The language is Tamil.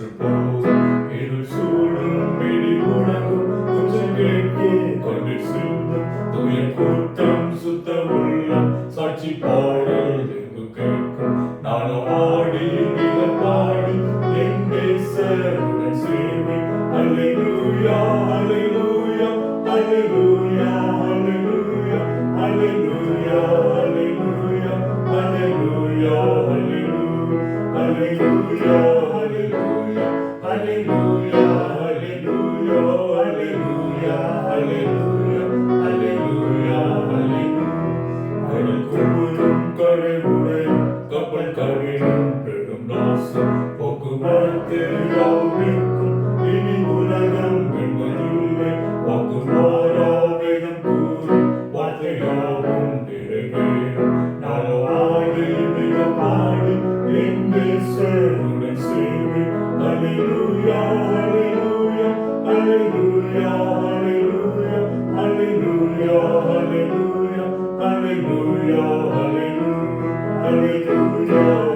to burn. கூட்டம் சுத்தம் சாட்சி பாடல் கேட்கும் நானும் ஆடி மிக பாடி எங்கே நேசருடன் சேவை அல்லேலூயா அல்லேலூயா அல்லேலூயா அல்லேலூயா அல்லேலூயா அல்லேலூயா அல்லேலூயா அல்லேலூயா அல்லேலூயா அல்லேலூயா அல்லேலூயா அல்லேலூயா அல்லேலூயா அல்லேலூயா அல்லேலூயா கப்பல் கவிழும் பெரும் நாசம் போக்குவரத்து யாவிற்கும் இனி உலகம் என்பதில்லை வாக்குமாறா வேதம் கூறும் வார்த்தை யாவும் நிறைவேறும் நாளோ ஆடி மிக பாடி எங்கே சேருடன் சேவை அலையூயா அலையூயா அலையூயா Oh.